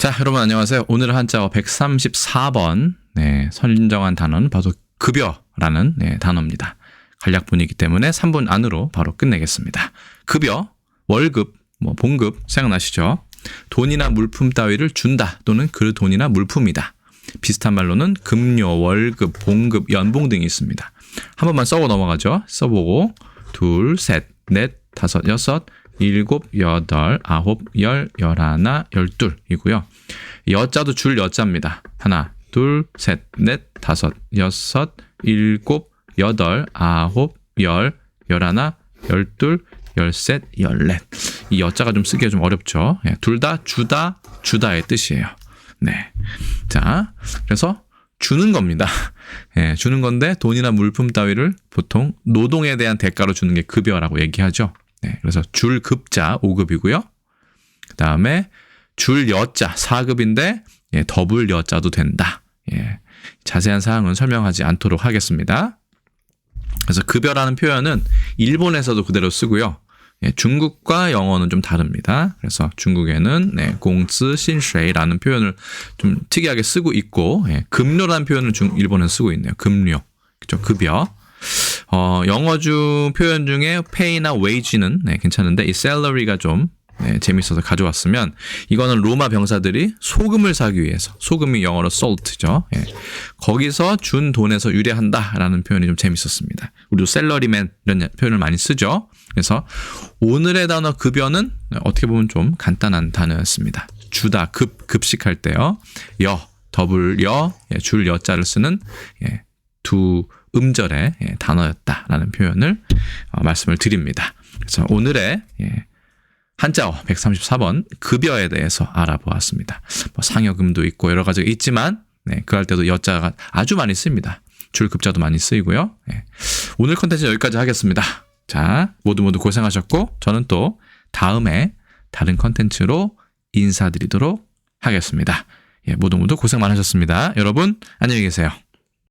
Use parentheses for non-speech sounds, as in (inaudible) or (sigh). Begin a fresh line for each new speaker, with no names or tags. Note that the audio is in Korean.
자, 여러분 안녕하세요. 오늘 한자어 134번 네, 선정한 단어는 바로 급여라는 네, 단어입니다. 간략분이기 때문에 3분 안으로 바로 끝내겠습니다. 급여, 월급, 뭐 봉급 생각나시죠? 돈이나 물품 따위를 준다 또는 그 돈이나 물품이다. 비슷한 말로는 급료, 월급, 봉급, 연봉 등이 있습니다. 한 번만 써고 넘어가죠. 써보고 둘, 셋, 넷, 다섯, 여섯, 일곱, 여덟, 아홉, 열, 열하나, 열둘이고요. 여자도 줄 여자입니다. 하나, 둘, 셋, 넷, 다섯, 여섯, 일곱, 여덟, 아홉, 열, 열하나, 열둘, 열셋, 열넷. 이 여자가 좀 쓰기가 좀 어렵죠. 예, 둘다 주다, 주다의 뜻이에요. 네. 자, 그래서 주는 겁니다. (laughs) 예, 주는 건데 돈이나 물품 따위를 보통 노동에 대한 대가로 주는 게 급여라고 얘기하죠. 네, 그래서 줄 급자 5급이고요. 그 다음에 줄 여자 4급인데 예, 더블 여자도 된다. 예, 자세한 사항은 설명하지 않도록 하겠습니다. 그래서 급여라는 표현은 일본에서도 그대로 쓰고요. 예, 중국과 영어는 좀 다릅니다. 그래서 중국에는 네, 공츠 신쉐이라는 표현을 좀 특이하게 쓰고 있고 예, 급료라는 표현을 중 일본은 쓰고 있네요. 급료, 그죠? 급여. 어, 영어 중 표현 중에 pay나 wage는 네, 괜찮은데 이 salary가 좀 네, 재밌어서 가져왔으면 이거는 로마 병사들이 소금을 사기 위해서 소금이 영어로 salt죠. 예. 거기서 준 돈에서 유래한다라는 표현이 좀 재밌었습니다. 우리도 셀러리맨 이런 표현을 많이 쓰죠. 그래서 오늘의 단어 급여는 어떻게 보면 좀 간단한 단어였습니다. 주다 급 급식할 때요. 여 더블 여, 예, 줄 여자를 쓰는 예, 두 음절의 예, 단어였다라는 표현을 어, 말씀을 드립니다. 그래서 오늘의 예, 한자어 134번 급여에 대해서 알아보았습니다. 뭐 상여금도 있고 여러 가지가 있지만 네, 그할 때도 여자가 아주 많이 씁니다. 줄급자도 많이 쓰이고요. 네. 오늘 컨텐츠 여기까지 하겠습니다. 자, 모두 모두 고생하셨고 저는 또 다음에 다른 컨텐츠로 인사드리도록 하겠습니다. 예, 모두 모두 고생 많으셨습니다. 여러분 안녕히 계세요.